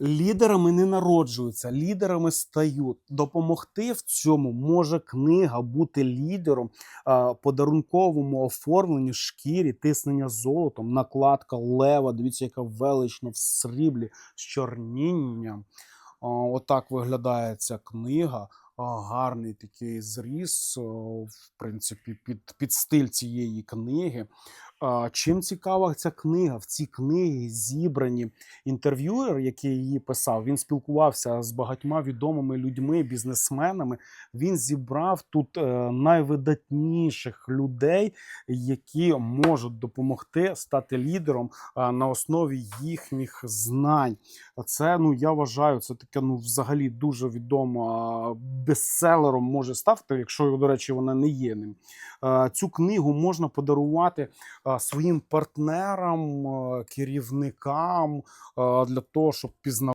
Лідерами не народжуються, лідерами стають. Допомогти в цьому може книга бути лідером, подарунковому оформленню, шкірі, тиснення золотом, накладка лева. Дивіться, яка велична в сріблі з чорнінням. Отак виглядає ця книга. Гарний такий зріз, в принципі, під, під стиль цієї книги. Чим цікава ця книга? В цій книгі зібрані інтерв'юер, який її писав, він спілкувався з багатьма відомими людьми, бізнесменами. Він зібрав тут е, найвидатніших людей, які можуть допомогти стати лідером на основі їхніх знань. Це ну я вважаю, це таке ну взагалі дуже відомо бестселером може стати, якщо до речі, вона не є ним. Е, Цю книгу можна подарувати е, своїм партнерам, керівникам для того, щоб пізнавати.